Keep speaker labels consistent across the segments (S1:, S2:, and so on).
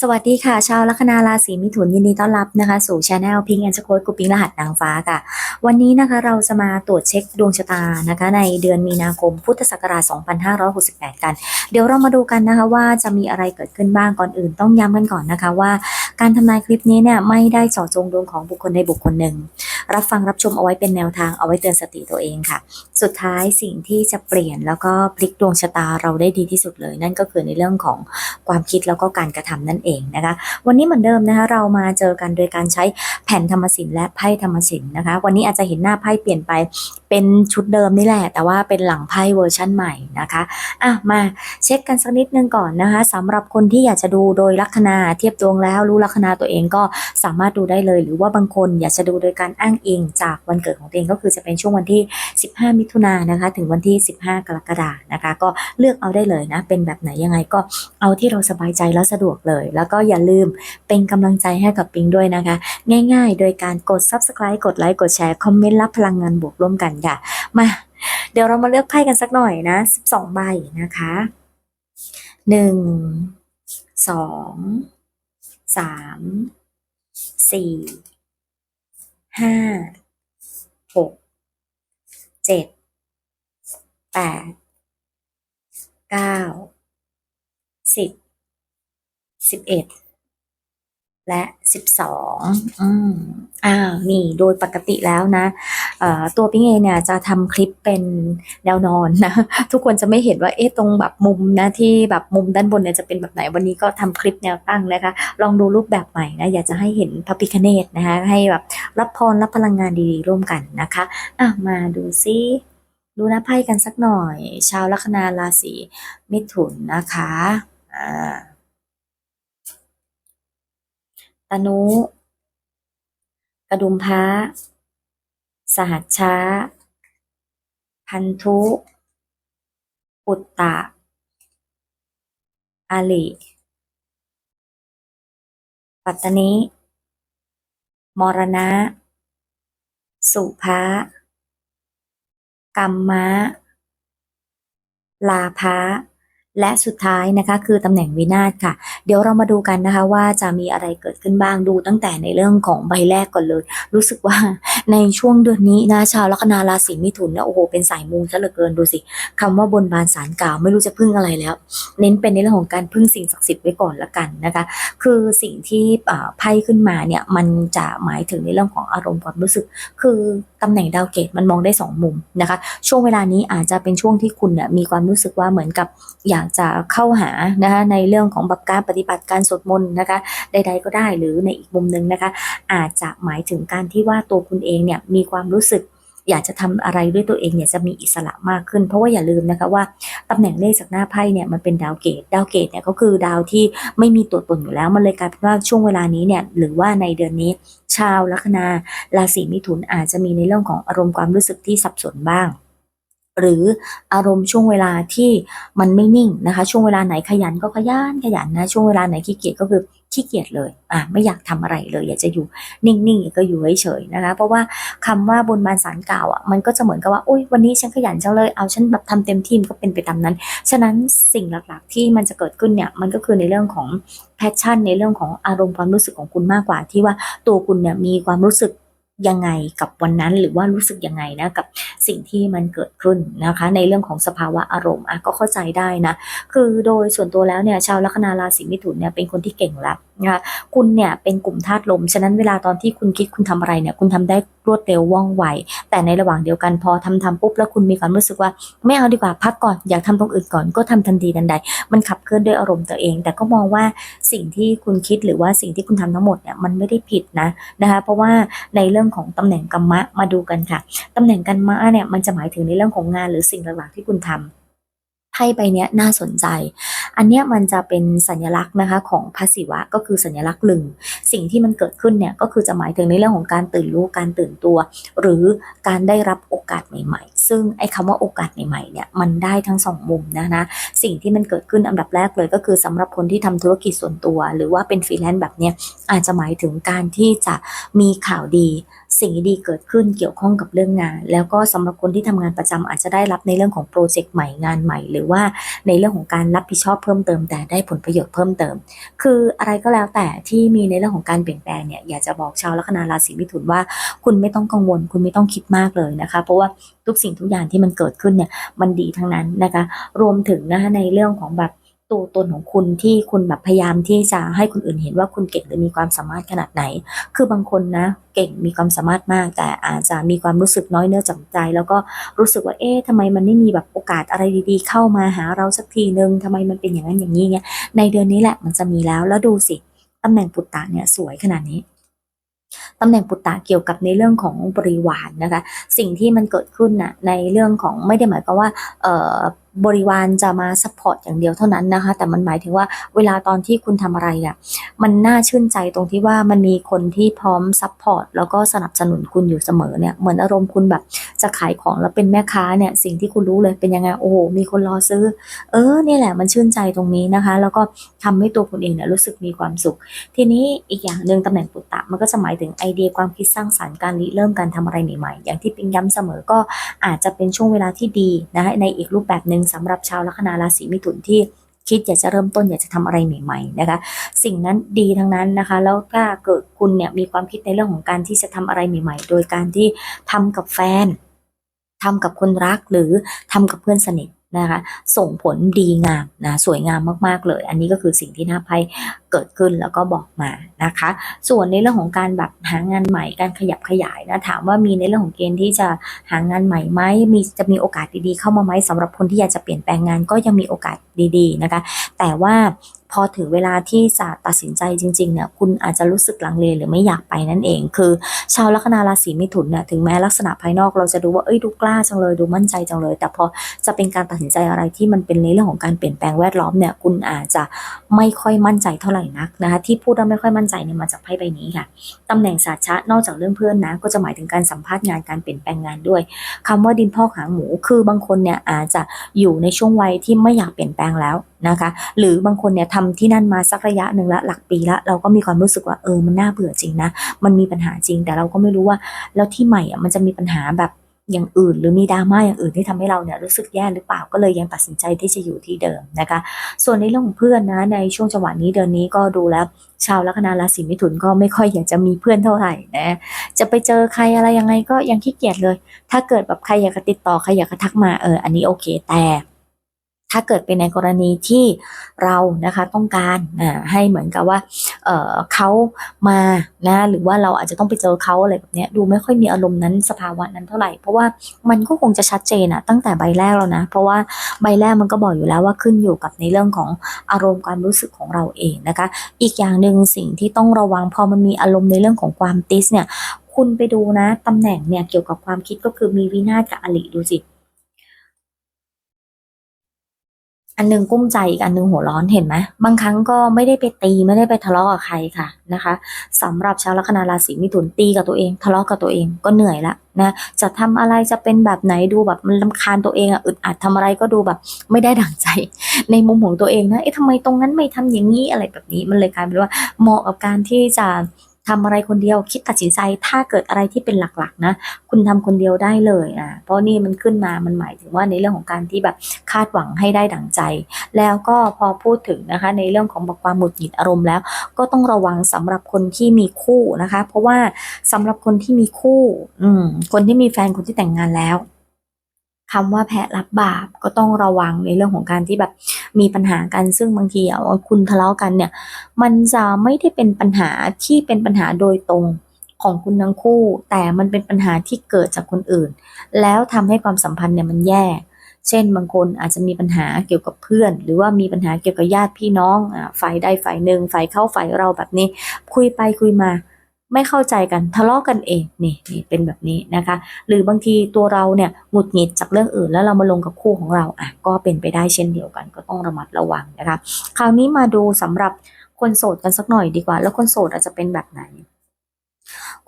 S1: สวัสดีค่ะ ชาวลัคนาราศีมิถุนยินดีต้อนรับนะคะ สู่ช anel พิงแอนด์โคดกูปิงรหัสนางฟ้าค่ะ วันนี้นะคะเราจะมาตรวจเช็คดวงชะตานะคะ ในเดือนมีนาคมพุทธศักราช 2568 กัน เดี๋ยวเรามาดูกันนะคะว่าจะมีอะไรเกิดขึ้นบ้างก่อนอื่น ต้องย้ำกันก่อนนะคะว่า การทำนายคลิปนี้เนี่ยไม่ได้เจาะจงดวงของบุคคลใดบุคคลหนึ่งรับฟังรับชมเอาไว้เป็นแนวทางเอาไว้เตือนสติตัวเองค่ะสุดท้ายสิ่งที่จะเปลี่ยนแล้วก็พลิกดวงชะตาเราได้ดีที่สุดเลย นั่นก็คือในเรื่องของความคิดแล้วก็การกระทำนั่นเองนะคะ วันนี้เหมือนเดิมนะคะเรามาเจอกันโดยการใช้แผ่นธรรมศิลป์และไพ่ธรรมศิลป์นะคะ วันนี้อาจจะเห็นหน้าไพ่เปลี่ยนไปเป็นชุดเดิมนี่แหละ แต่ว่าเป็นหลังไพ่เวอร์ชั่นใหม่นะคะอะมาเช็คกันสักนิดนึงก่อนนะคะสำหรับคนที่อยากจะดูโดยลัคนาเทียบดวงแล้วรู้ลัคนาตัวเองก็สามารถดูได้เลย หรือว่าบางคนอยากจะดูโดยการอ้างอิงจากวันเกิดของตัวเองก็คือจะเป็นช่วงวันที่ 15มิถุนายนนะคะ ถึงวันที่ 15 กรกฎานะคะ ก็เลือกเอาได้เลยนะ เป็นแบบไหนยังไงก็เอาที่เราสบายใจแล้วสะดวกเลย แล้วก็อย่าลืมเป็นกำลังใจให้กับปิงด้วยนะคะ ง่ายๆ โดยการกด subscribe กดไลค์กดแชร์คอมเมนต์รับพลังงานบวกร่วมกันค่ะ มาเดี๋ยวเรามาเลือกไพ่กันสักหน่อยนะ 12 ใบนะคะ1 2 3 4 5 6เจ็ด แปดเก้าสิบสิบเอ็ดและสิบสองอืมอ้าว นี่โดยปกติแล้วนะเอ่อตัวพิงเองเนี่ยจะทำคลิปเป็นแนวนอนนะ ทุกคนจะไม่เห็นว่าเอ๊ะตรงแบบมุมนะที่แบบมุมด้านบนเนี่ยจะเป็นแบบไหน วันนี้ก็ทำคลิปแนวตั้งนะคะ ลองดูรูปแบบใหม่นะ อยากจะให้เห็นพระพิคเนตนะคะ ให้แบบรับพรรับพลังงานดีๆ ร่วมกันนะคะ อะ มาดูซิ ดูหน้าไพ่กันสักหน่อย ชาวลัคนาราศีมิถุนนะคะอ่าตนุ กระดุมพระสหัชชาพันธุปุตตะ อาลิปัตตนิ มรณะ สุภะ กรรมะ ลาภะ และสุดท้ายนะคะคือตำแหน่งวินาศค่ะ เดี๋ยวเรามาดูกันนะคะว่าจะมีอะไรเกิดขึ้นบ้างดูตั้งแต่ในเรื่องของใบแรกก่อนเลย รู้สึกว่าในช่วงเดือนนี้นะชาวลัคนาราศีมิถุนเนี่ยโอ้โหเป็นสายมูซะเหลือเกินดูสิคำว่าบนบานสารกล่าวไม่รู้จะพึ่งอะไรแล้ว เน้นเป็นในเรื่องของการพึ่งสิ่งศักดิ์สิทธิ์ไว้ก่อนละกันนะคะ คือสิ่งที่ไพ่ขึ้นมาเนี่ยมันจะหมายถึงในเรื่องของอารมณ์ความรู้สึก คือตำแหน่งดาวเกตมันมองได้สองมุมนะคะ ช่วงเวลานี้อาจจะเป็นช่วงที่คุณเนี่ยมีความรู้สึกว่าเหมือนกับอยากจะเข้าหานะคะในเรื่องของแบบการปฏิบัติการสวดมนต์นะคะใด ๆ ก็ได้หรือในอีกมุมหนึ่งนะคะ อาจจะหมายถึงการที่ว่าตัวคุณเองเนี่ยมีความรู้สึกอยากจะทำอะไรด้วยตัวเองเนี่ยจะมีอิสระมากขึ้น เพราะว่าอย่าลืมนะคะว่าตำแหน่งเลขจากหน้าไพ่เนี่ยมันเป็นดาวเกตดาวเกตเนี่ยก็คือดาวที่ไม่มีตัวตนอยู่แล้ว มันเลยกลายเป็นว่าช่วงเวลานี้เนี่ยหรือว่าในเดือนนี้ชาวลัคนาราศีมิถุนอาจจะมีในเรื่องของอารมณ์ความรู้สึกที่สับสนบ้าง หรืออารมณ์ช่วงเวลาที่มันไม่นิ่งนะคะ ช่วงเวลาไหนขยันก็ขยันขยันนะช่วงเวลาไหนขี้เกียจก็คือขี้เกียจเลยอะไม่อยากทำอะไรเลย อยากจะอยู่นิ่งๆก็อยู่เฉยๆนะคะ เพราะว่าคำว่าบนบานสารกล่าวอะมันก็จะเหมือนกับว่าอุ้ยวันนี้ฉันขยันจังเลยเอาฉันแบบทำเต็มที่มันก็เป็นไปตามนั้น ฉะนั้นสิ่งหลักๆที่มันจะเกิดขึ้นเนี่ยมันก็คือในเรื่องของแพชชั่นในเรื่องของอารมณ์ความรู้สึกของคุณมากกว่าที่ว่าตัวคุณเนี่ยมีความรู้สึก ยังไงกับวันนั้นหรือว่ารู้สึกยังไงนะกับสิ่งที่มันเกิดขึ้นนะคะ ในเรื่องของสภาวะอารมณ์อะก็เข้าใจได้นะ คือโดยส่วนตัวแล้วเนี่ยชาวลัคนาราศีมิถุนเนี่ยเป็นคนที่เก่งแล้ว นะคะคุณเนี่ยเป็นกลุ่มธาตุลม ฉะนั้นเวลาตอนที่คุณคิดคุณทำอะไรเนี่ย คุณทำได้รวดเร็วว่องไว แต่ในระหว่างเดียวกันพอทำทำปุ๊บแล้วคุณมีความรู้สึกว่า ไม่เอาดีกว่าพักก่อนอยากทำตรงอื่นก่อนก็ทำทันทีทันใด มันขับเคลื่อนด้วยอารมณ์ตัวเอง แต่ก็มองว่าสิ่งที่คุณคิดหรือว่าสิ่งที่คุณทำทั้งหมดเนี่ยมันไม่ได้ผิดนะนะคะเพราะว่าในเรื่องของตำแหน่งกรรมะมาดูกันค่ะตำแหน่งกรรมะเนี่ยมันจะหมายถึงในเรื่องของงานหรือสิ่งหลักๆที่คุณทำ ไพ่ใบเนี้ยน่าสนใจ อันเนี้ยมันจะเป็นสัญลักษณ์นะคะของพระศิวะก็คือสัญลักษณ์ลึง สิ่งที่มันเกิดขึ้นเนี่ยก็คือจะหมายถึงในเรื่องของการตื่นรู้การตื่นตัว หรือการได้รับโอกาสใหม่ ๆ ซึ่งไอ้คำว่าโอกาสใหม่ๆเนี่ยมันได้ทั้งสองมุมนะนะสิ่งที่มันเกิดขึ้นอันดับแรกเลยก็คือสำหรับคนที่ทำธุรกิจส่วนตัว หรือว่าเป็นฟรีแลนซ์แบบเนี้ยอาจจะหมายถึงการที่จะมีข่าวดี สิ่งดีๆเกิดขึ้นเกี่ยวข้องกับเรื่องงาน แล้วก็สำหรับคนที่ทำงานประจำอาจจะได้รับในเรื่องของโปรเจกต์ใหม่งานใหม่ หรือว่าในเรื่องของการรับผิดชอบเพิ่มเติม แต่ได้ผลประโยชน์เพิ่มเติม คืออะไรก็แล้วแต่ที่มีในเรื่องของการเปลี่ยนแปลงเนี่ยอยากจะบอกชาวลัคนาราศีมิถุนว่า คุณไม่ต้องกังวล คุณไม่ต้องคิดมากเลยนะคะ เพราะว่าทุกสิ่งทุกอย่างที่มันเกิดขึ้นเนี่ยมันดีทั้งนั้นนะคะ รวมถึงนะคะในเรื่องของแบบ ตัวตนของคุณที่คุณแบบพยายามที่จะให้คนอื่นเห็นว่าคุณเก่งหรือมีความสามารถขนาดไหน คือบางคนนะเก่งมีความสามารถมาก แต่อาจจะมีความรู้สึกน้อยเนื้อจำใจ แล้วก็รู้สึกว่าเอ๊ะทำไมมันไม่มีแบบโอกาสอะไรดีๆ เข้ามาหาเราสักทีนึงทำไมมันเป็นอย่างนั้นอย่างนี้เงี้ยในเดือนนี้แหละมันจะมีแล้วแล้วดูสิตำแหน่งปุตตะเนี่ยสวยขนาดนี้ตำแหน่งปุตตะเกี่ยวกับในเรื่องของบริวารนะคะ สิ่งที่มันเกิดขึ้นน่ะในเรื่องของไม่ได้หมายความว่าเอ่อ บริวารจะมาซัพพอร์ตอย่างเดียวเท่านั้นนะคะ แต่มันหมายถึงว่าเวลาตอนที่คุณทำอะไรอะมันน่าชื่นใจตรงที่ว่ามันมีคนที่พร้อมซัพพอร์ตแล้วก็สนับสนุนคุณอยู่เสมอเนี่ยเหมือนอารมณ์คุณแบบจะขายของแล้วเป็นแม่ค้าเนี่ยสิ่งที่คุณรู้เลยเป็นยังไงโอ้โหมีคนรอซื้อ เออเนี่ยแหละมันชื่นใจตรงนี้นะคะ แล้วก็ทำให้ตัวคุณเองเนี่ยรู้สึกมีความสุข ทีนี้อีกอย่างหนึ่งตำแหน่งปุตตะมันก็จะหมายถึงไอเดียความคิดสร้างสรรค์การริเริ่มการทำอะไรใหม่ๆ อย่างที่ปิงย้ำเสมอก็อาจจะเป็นช่วงเวลาที่ดีนะคะในอีกรูปแบบหนึ่งสำหรับชาวลัคนาราศีมิถุนที่คิดอยากจะเริ่มต้นอยากจะทำอะไรใหม่ ๆ นะคะ สิ่งนั้นดีทั้งนั้นนะคะ แล้วถ้าเกิดคุณเนี่ยมีความคิดในเรื่องของการที่จะทำอะไรใหม่ ๆ โดยการที่ทำกับแฟนทำกับคนรักหรือทำกับเพื่อนสนิท นะคะส่งผลดีงามนะสวยงามมากๆเลย อันนี้ก็คือสิ่งที่หน้าไพ่เกิดขึ้นแล้วก็บอกมานะคะ ส่วนในเรื่องของการแบบหางานใหม่การขยับขยายนะถามว่ามีในเรื่องของเกณฑ์ที่จะหางานใหม่ไหมมีจะมีโอกาสดีๆเข้ามาไหมสำหรับคนที่อยากจะเปลี่ยนแปลงงานก็ยังมีโอกาสดีๆนะคะ แต่ว่าพอถึงเวลาที่จะตัดสินใจจริงๆเนี่ยคุณอาจจะรู้สึกลังเลหรือไม่อยากไปนั่นเอง คือ ชาวลัคนาราศีมิถุนเนี่ยถึงแม้ลักษณะภายนอกเราจะดูว่าเอ้ยดูกล้าจังเลยดูมั่นใจจังเลย แต่พอจะเป็นการตัดสินใจอะไรที่มันเป็นในเรื่องของการเปลี่ยนแปลงแวดล้อมเนี่ยคุณอาจจะไม่ค่อยมั่นใจเท่าไหร่นักนะคะที่พูดว่าไม่ค่อยมั่นใจเนี่ยมาจากไพ่ใบนี้ค่ะตำแหน่งศาชะนอกจากเรื่องเพื่อนนะก็จะหมายถึงการสัมภาษณ์งานการเปลี่ยนแปลงงานด้วยคำว่าดินพอกหางหมูคือบางคนเนี่ยอาจจะอยู่ในช่วงวัยที่ไม่อยากเปลี่ยนแปลงแล้วนะคะ หรือบางคนเนี่ยทำที่นั่นมาสักระยะหนึ่งละหลักปีละเราก็มีความรู้สึกว่าเออมันน่าเบื่อจริงนะ มันมีปัญหาจริง แต่เราก็ไม่รู้ว่าแล้วที่ใหม่อะมันจะมีปัญหาแบบอย่างอื่น หรือมีดราม่าอย่างอื่นที่ทำให้เราเนี่ยรู้สึกแย่หรือเปล่าก็เลยยังตัดสินใจที่จะอยู่ที่เดิมนะคะ ส่วนในเรื่องของเพื่อนนะในช่วงจังหวะนี้เดือนนี้ก็ดูแล้วชาวลัคนาราศีมิถุนก็ไม่ค่อยอยากจะมีเพื่อนเท่าไหร่นะ จะไปเจอใครอะไรยังไงก็ยังขี้เกียจเลย ถ้าเกิดแบบใครอยากจะติดต่อใครอยากจะทักมาเอออันนี้โอเคแต่ ถ้าเกิดเป็นในกรณีที่เรานะคะต้องการให้เหมือนกับว่าเเขามานะหรือว่าเราอาจจะต้องไปเจอเขาอะไรแบบนี้ดูไม่ค่อยมีอารมณ์นั้นสภาวะนั้นเท่าไหร่ เพราะว่ามันก็คงจะชัดเจนอะตั้งแต่ใบแรกแล้วนะ เพราะว่าใบแรกมันก็บอกอยู่แล้วว่าขึ้นอยู่กับในเรื่องของอารมณ์ความรู้สึกของเราเองนะคะ อีกอย่างหนึ่งสิ่งที่ต้องระวังพอมันมีอารมณ์ในเรื่องของความติสเนี่ยคุณไปดูนะตำแหน่งเนี่ยเกี่ยวกับความคิดก็คือมีวินาศกับอลิดูสิ อันหนึงกุ้มใจอีกอันหนึงหัวร้อนเห็นไหมบางครั้งก็ไม่ได้ไปตีไม่ได้ไปทะเลาะกับใครค่ะนะคะสำหรับชาวลัคนาราศีมิถุนตีกับตัวเอง ทะเลาะกับตัวเองก็เหนื่อยละนะจะทำอะไรจะเป็นแบบไหนดูแบบมันลำคาญตัวเองอะอึดอัดทำอะไรก็ดูแบบ ไม่ได้ดั่งใจ ในมุมของตัวเองนะเอ๊ะทำไมตรงนั้นไม่ทำอย่างนี้อะไรแบบนี้ มันเลยกลายเป็นว่าเหมาะกับการที่จะ ทำอะไรคนเดียวคิดตัดสินใจถ้าเกิดอะไรที่เป็นหลักๆนะคุณทำคนเดียวได้เลยอะเพราะนี่มันขึ้นมามันหมายถึงว่าในเรื่องของการที่แบบคาดหวังให้ได้ดั่งใจ แล้วก็พอพูดถึงนะคะในเรื่องของบอกความหงุดหงิดอารมณ์แล้ว ก็ต้องระวังสำหรับคนที่มีคู่นะคะ เพราะว่าสำหรับคนที่มีคู่อืมคนที่มีแฟนคนที่แต่งงานแล้ว คำว่าแพะรับบาปก็ต้องระวังในเรื่องของการที่แบบมีปัญหากันซึ่งบางทีอะคุณทะเลาะกันเนี่ย มันจะไม่ได้เป็นปัญหาที่เป็นปัญหาโดยตรงของคุณทั้งคู่ แต่มันเป็นปัญหาที่เกิดจากคนอื่น แล้วทำให้ความสัมพันธ์เนี่ยมันแย่เช่นบางคนอาจจะมีปัญหาเกี่ยวกับเพื่อน หรือว่ามีปัญหาเกี่ยวกับญาติพี่น้องอ่าฝ่ายใดฝ่ายหนึ่งฝ่ายเข้าฝ่ายเราแบบนี้ คุยไปคุยมา ไม่เข้าใจกันทะเลาะกันเองนี่นี่เป็นแบบนี้นะคะ หรือบางทีตัวเราเนี่ยหงุดหงิดจากเรื่องอื่น แล้วเรามาลงกับคู่ของเราอะก็เป็นไปได้เช่นเดียวกัน ก็ต้องระมัดระวังนะคะ คราวนี้มาดูสำหรับคนโสดกันสักหน่อยดีกว่า แล้วคนโสดอาจจะเป็นแบบไหน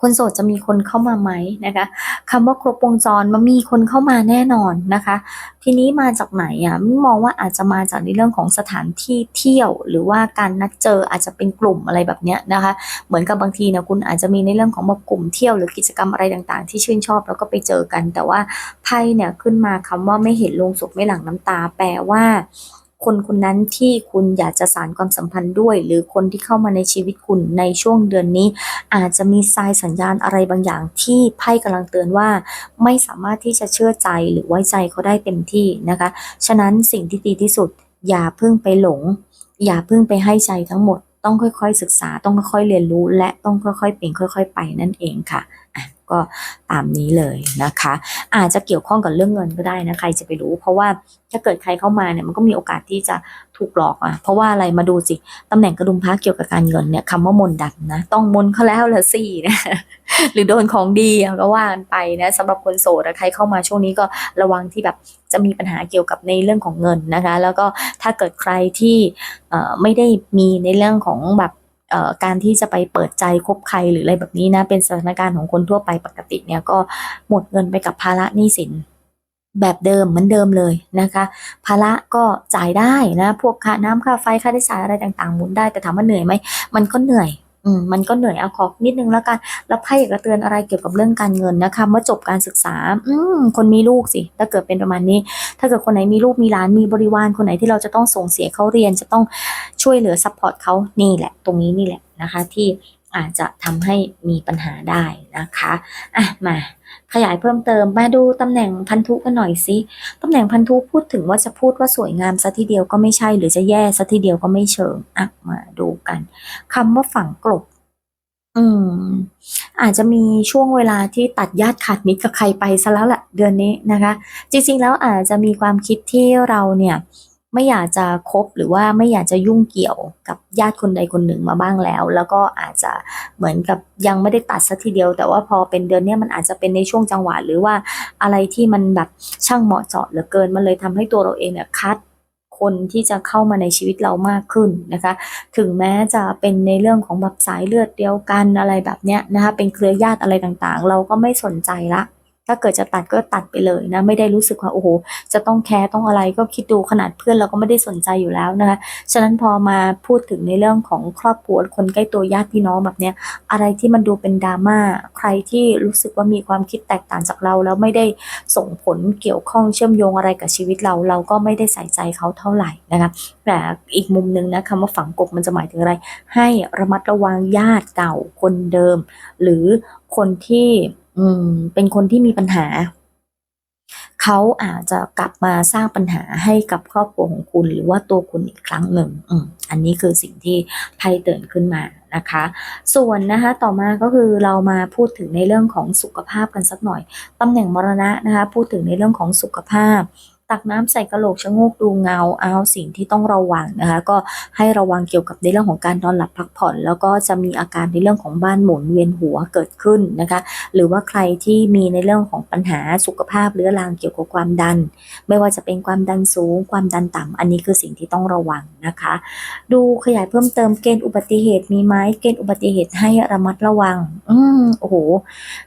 S1: คนโสดจะมีคนเข้ามาไหมนะคะคำว่าครบวงจรมันมีคนเข้ามาแน่นอนนะคะ ทีนี้มาจากไหนอะมองว่าอาจจะมาจากในเรื่องของสถานที่เที่ยว หรือว่าการนัดเจออาจจะเป็นกลุ่มอะไรแบบเนี้ยนะคะ เหมือนกับบางทีนะคุณอาจจะมีในเรื่องของแบบกลุ่มเที่ยวหรือกิจกรรมอะไรต่างๆ ที่ชื่นชอบแล้วก็ไปเจอกัน แต่ว่าไพ่เนี่ยขึ้นมาคำว่าไม่เห็นลงศพไม่หลั่งน้ำตา แปลว่า คนคนนั้นที่คุณอยากจะสานความสัมพันธ์ด้วย หรือคนที่เข้ามาในชีวิตคุณในช่วงเดือนนี้ อาจจะมีทรายสัญญาณอะไรบางอย่างที่ไพ่กำลังเตือนว่า ไม่สามารถที่จะเชื่อใจหรือไว้ใจเขาได้เต็มที่นะคะ ฉะนั้นสิ่งที่ดีที่สุด อย่าเพิ่งไปหลง อย่าเพิ่งไปให้ใจทั้งหมด ต้องค่อยๆศึกษาต้องค่อยๆเรียนรู้ และต้องค่อยๆเป็นค่อย ๆ ไปนั่นเองค่ะ ก็ตามนี้เลยนะคะ อาจจะเกี่ยวข้องกับเรื่องเงินก็ได้นะใครจะไปรู้ เพราะว่าถ้าเกิดใครเข้ามาเนี่ยมันก็มีโอกาสที่จะถูกหลอกอะเพราะว่าอะไรมาดูสิตำแหน่งกระดุมพระเกี่ยวกับการเงินเนี่ยคำว่ามนต์ดำนะ ต้องมนเขาแล้วละสินะหรือโดนของดีก็ว่ากันไปนะสำหรับคนโสดอใครเข้ามาช่วงนี้ก็ระวังที่แบบจะมีปัญหาเกี่ยวกับในเรื่องของเงินนะคะ แล้วก็ถ้าเกิดใครที่ไม่ได้มีในเรื่องของแบบ การที่จะไปเปิดใจคบใครหรืออะไรแบบนี้นะ เป็นสถานการณ์ของคนทั่วไปปกติเนี่ยก็หมดเงินไปกับภาระหนี้สินแบบเดิมเหมือนเดิมเลยนะคะภาระก็จ่ายได้นะ พวกค่าน้ำค่าไฟค่าใช้จ่ายอะไรต่างๆหมุนได้แต่ถามว่าเหนื่อยไหมมันก็เหนื่อย มมันก็เหนื่อยเอาขอนิดนึงแล้วกัน แล้วไพ่อยากจะเตือนอะไรเกี่ยวกับเรื่องการเงินนะคะ เมื่อจบการศึกษา อืมคนมีลูกสิ ถ้าเกิดเป็นประมาณนี้ ถ้าเกิดคนไหนมีลูกมีหลานมีบริวารคนไหนที่เราจะต้องส่งเสียเขาเรียนจะต้องช่วยเหลือซัพพอร์ตเขานี่แหละ ตรงนี้นี่แหละนะคะที่ อาจจะทำให้มีปัญหาได้นะคะอะมาขยายเพิ่มเติมมาดูตำแหน่งพันธุกันหน่อยสิตำแหน่งพันธุพูดถึงว่าจะพูดว่าสวยงามซะทีเดียวก็ไม่ใช่ หรือจะแย่ซะทีเดียวก็ไม่เชิงอะมาดูกันคำว่าฝังกลบอืม อาจจะมีช่วงเวลาที่ตัดญาติขาดมิตรกับใครไปซะแล้วแหละเดือนนี้นะคะ จริงๆแล้วอาจจะมีความคิดที่เราเนี่ย ไม่อยากจะคบหรือว่าไม่อยากจะยุ่งเกี่ยวกับญาติคนใดคนหนึ่งมาบ้างแล้ว แล้วก็อาจจะเหมือนกับยังไม่ได้ตัดซะทีเดียว แต่ว่าพอเป็นเดือนเนี้ยมันอาจจะเป็นในช่วงจังหวะหรือว่าอะไรที่มันแบบช่างเหมาะเจาะเหลือเกินมันเลยทำให้ตัวเราเองเนี่ยคัดคนที่จะเข้ามาในชีวิตเรามากขึ้นนะคะ ถึงแม้จะเป็นในเรื่องของแบบสายเลือดเดียวกันอะไรแบบเนี้ยนะคะ เป็นเครือญาติอะไรต่างๆ เราก็ไม่สนใจละ ถ้าเกิดจะตัดก็ตัดไปเลยนะ ไม่ได้รู้สึกว่าโอ้โห จะต้องแคร์ต้องอะไรก็คิดดูขนาดเพื่อนเราก็ไม่ได้สนใจอยู่แล้วนะคะ ฉะนั้นพอมาพูดถึงในเรื่องของครอบครัวคนใกล้ตัวญาติพี่น้องแบบเนี้ย อะไรที่มันดูเป็นดราม่า ใครที่รู้สึกว่ามีความคิดแตกต่างจากเรา แล้วไม่ได้ส่งผลเกี่ยวข้องเชื่อมโยงอะไรกับชีวิตเรา เราก็ไม่ได้ใส่ใจเขาเท่าไหร่นะคะแต่อีกมุมหนึ่งนะคำว่าฝังกบมันจะหมายถึงอะไร ให้ระมัดระวังญาติเก่าคนเดิม หรือคนที่ อืม เป็นคนที่มีปัญหา เขาอาจจะกลับมาสร้างปัญหาให้กับครอบครัวของคุณ หรือว่าตัวคุณอีกครั้งหนึ่ง อืม อันนี้คือสิ่งที่ไพ่เตือนขึ้นมานะคะ ส่วนนะคะต่อมาก็คือเรามาพูดถึงในเรื่องของสุขภาพกันสักหน่อยตำแหน่งมรณะนะคะ พูดถึงในเรื่องของสุขภาพ ตักน้ำใส่กระโหลกชะโงกดูเงาเอาสิ่งที่ต้องระวังนะคะก็ให้ระวังเกี่ยวกับในเรื่องของการนอนหลับพักผ่อน แล้วก็จะมีอาการในเรื่องของบ้านหมุนเวียนหัวเกิดขึ้นนะคะหรือว่าใครที่มีในเรื่องของปัญหาสุขภาพเรื้อรังเกี่ยวกับความดัน ไม่ว่าจะเป็นความดันสูง ความดันต่ำอันนี้คือสิ่งที่ต้องระวังนะคะ ดูขยายเพิ่มเติมเกณฑ์อุบัติเหตุมีไหมเกณฑ์อุบัติเหตุให้ระมัดระวัง อืมโอ้โห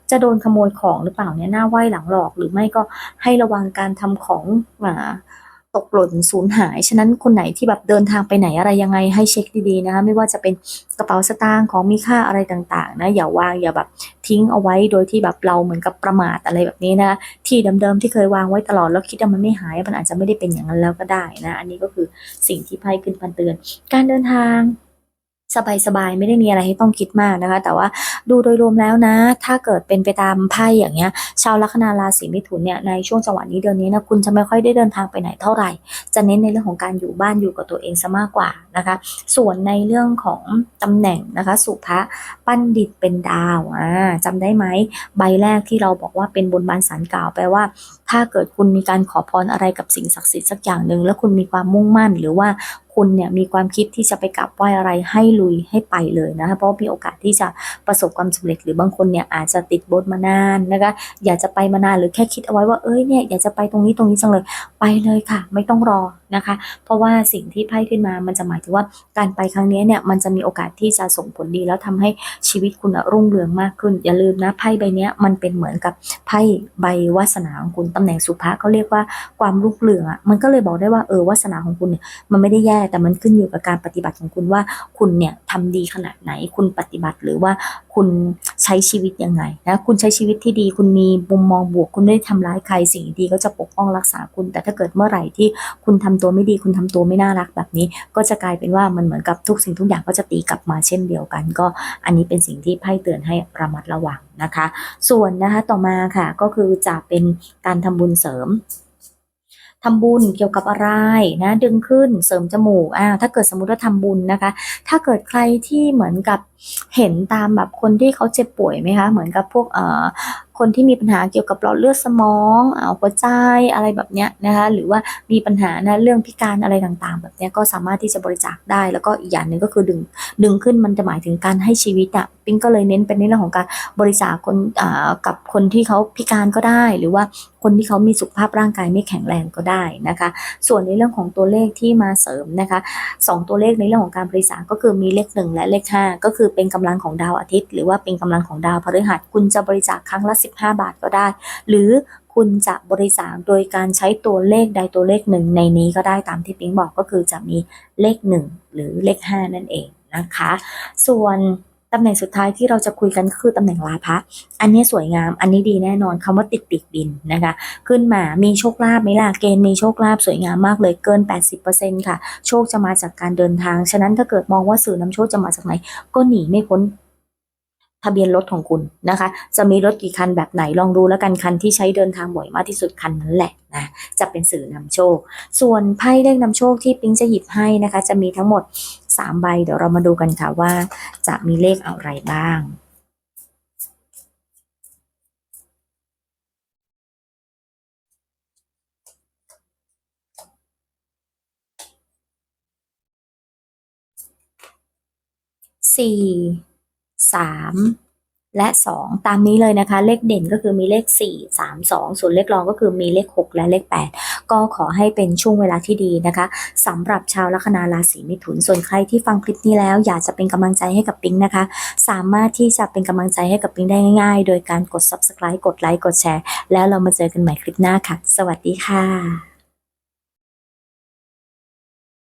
S1: จะโดนขโมยของหรือเปล่าเนี่ยหน้าไหวหลังหลอก หรือไม่ก็ให้ระวังการทำของ อ่าตกหล่นสูญหาย ฉะนั้นคนไหนที่แบบเดินทางไปไหนอะไรยังไงให้เช็คดีๆนะคะไม่ว่าจะเป็นกระเป๋าสตางค์ของมีค่าอะไรต่างๆนะอย่าวางอย่าแบบทิ้งเอาไว้โดยที่แบบเราเหมือนกับประมาทอะไรแบบนี้นะที่เดิมๆที่เคยวางไว้ตลอดแล้วคิดว่ามันไม่หายมันอาจจะไม่ได้เป็นอย่างนั้นแล้วก็ได้นะอันนี้ก็คือสิ่งที่ไพ่ขึ้นพันเตือน การเดินทาง สบายๆไม่ได้มีอะไรให้ต้องคิดมากนะคะ แต่ว่าดูโดยรวมแล้วนะ ถ้าเกิดเป็นไปตามไพ่อย่างเงี้ย ชาวลัคนาราศีมิถุนเนี่ยในช่วงจังหวะนี้เดือนนี้นะคุณจะไม่ค่อยได้เดินทางไปไหนเท่าไหร่ จะเน้นในเรื่องของการอยู่บ้านอยู่กับตัวเองซะมากกว่านะคะ ส่วนในเรื่องของตำแหน่งนะคะสุภะปั้นดิตเป็นดาวอ่าจำได้ไหมใบแรกที่เราบอกว่าเป็นบนบานสารกล่าวแปลว่าถ้าเกิดคุณมีการขอพรอะไรกับสิ่งศักดิ์สิทธิ์สักอย่างหนึ่งแล้วคุณมีความมุ่งมั่น หรือว่าคุณเนี่ยมีความคิดที่จะไปกราบไหว้อะไรให้ลุยให้ไปเลยนะคะเพราะมีโอกาสที่จะประสบความสำเร็จหรือบางคนเนี่ยอาจจะติดบทมานานนะคะอยากจะไปมานานหรือแค่คิดเอาไว้ว่าเอ้ยเนี่ยอยากจะไปตรงนี้ตรงนี้จังเลยไปเลยค่ะ ไม่ต้องรอนะคะ เพราะว่าสิ่งที่ไพ่ขึ้นมามันจะหมายถึงว่าการไปครั้งนี้เนี่ยมันจะมีโอกาสที่จะส่งผลดีแล้วทำให้ชีวิตคุณรุ่งเรืองมากขึ้น อย่าลืมนะไพ่ใบเนี้ยมันเป็นเหมือนกับไพ่ใบวาสนาของคุณตำแหน่งสุภาเขาเรียกว่าความรุ่งเรืองอะมันก็เลยบอกได้ว่าเออวาสนาของคุณเนี่ยมันไม่ได้แย่แต่มันขึ้นอยู่กับการปฏิบัติของคุณว่าคุณเนี่ยทำดีขนาดไหน คุณปฏิบัติหรือว่าคุณใช้ชีวิตยังไงนะคุณใช้ชีวิตที่ดี คุณมีมุมมองบวก คุณไม่ได้ทำร้ายใครสิ่งดีก็จะปกป้องรักษาคุณ แต่ถ้าเกิดเมื่อไหร่ที่คุณทำตัวไม่ดี คุณทำตัวไม่น่ารักแบบนี้ ก็จะกลายเป็นว่ามันเหมือนกับทุกสิ่งทุกอย่างก็จะตีกลับมาเช่นเดียวกัน ก็อันนี้เป็นสิ่งที่ไพ่เตือนให้ระมัดระวังนะคะ ส่วนนะคะต่อมาค่ะก็คือจะเป็นการทำบุญเสริม ทำบุญเกี่ยวกับอะไรนะดึงขึ้นเสริมจมูกอ่าถ้าเกิดสมมุติว่าทำบุญนะคะ ถ้าเกิดใครที่เหมือนกับ เห็นตามแบบคนที่เขาเจ็บป่วยไหมคะ เหมือนกับพวกเอ่อคนที่มีปัญหาเกี่ยวกับหลอดเลือดสมองอ่าหัวใจอะไรแบบเนี้ยนะคะหรือว่ามีปัญหานะเรื่องพิการอะไรต่างๆ แบบเนี้ยก็สามารถที่จะบริจาคได้ แล้วก็อีกอย่างหนึ่งก็คือดึงดึงขึ้นมันจะหมายถึงการให้ชีวิตอะปิ๊งก็เลยเน้นเป็นในเรื่องของการบริจาคคนอ่ากับคนที่เขาพิการก็ได้ หรือว่าคนที่เขามีสุขภาพร่างกายไม่แข็งแรงก็ได้นะคะ ส่วนในเรื่องของตัวเลขที่มาเสริมนะคะสองตัวเลขในเรื่องของการบริจาคก็คือมีเลขหนึ่งและเลขห้าก็คือเป็นกำลังของดาวอาทิตย์ หรือว่าเป็นกำลังของดาวพฤหัส คุณจะบริจาคครั้งละ 15 บาทก็ได้ หรือคุณจะบริจาคโดยการใช้ตัวเลขใดตัวเลขหนึ่งในนี้ก็ได้ตามที่ปิงบอกก็คือจะมีเลขหนึ่งหรือเลขห้านั่นเองนะคะ ส่วน ตำแหน่งสุดท้ายที่เราจะคุยกันก็คือตำแหน่งลาภะอันนี้สวยงาม อันนี้ดีแน่นอนคำว่าติดปีกบินนะคะ ขึ้นมามีโชคลาภไหมล่ะเกณฑ์มีโชคลาภสวยงามมากเลยเกิน 80%ค่ะ โชคจะมาจากการเดินทาง ฉะนั้นถ้าเกิดมองว่าสื่อนำโชคจะมาจากไหน ก็หนีไม่พ้น ทะเบียนรถของคุณนะคะ จะมีรถกี่คันแบบไหนลองดูแล้วกันคันที่ใช้เดินทางบ่อยมากที่สุดคันนั้นแหละนะจะเป็นสื่อนำโชค ส่วนไพ่เลขนำโชคที่ปิ๊งจะหยิบให้นะคะ จะมีทั้งหมด 3 ใบเดี๋ยวเรามาดูกันค่ะว่าจะมีเลขอะไรบ้างสี่ สามและสองตามนี้เลยนะคะ เลขเด่นก็คือมีเลขสี่สามสองส่วนเลขรองก็คือมีเลขหกและเลขแปดก็ขอให้เป็นช่วงเวลาที่ดีนะคะสำหรับชาวลัคนาราศีมิถุน ส่วนใครที่ฟังคลิปนี้แล้วอยากจะเป็นกำลังใจให้กับปิงนะคะ สามารถที่จะเป็นกำลังใจให้กับปิงได้ง่ายๆ โดยการกด subscribe กดไลค์กดแชร์ แล้วเรามาเจอกันใหม่คลิปหน้าค่ะ สวัสดีค่ะ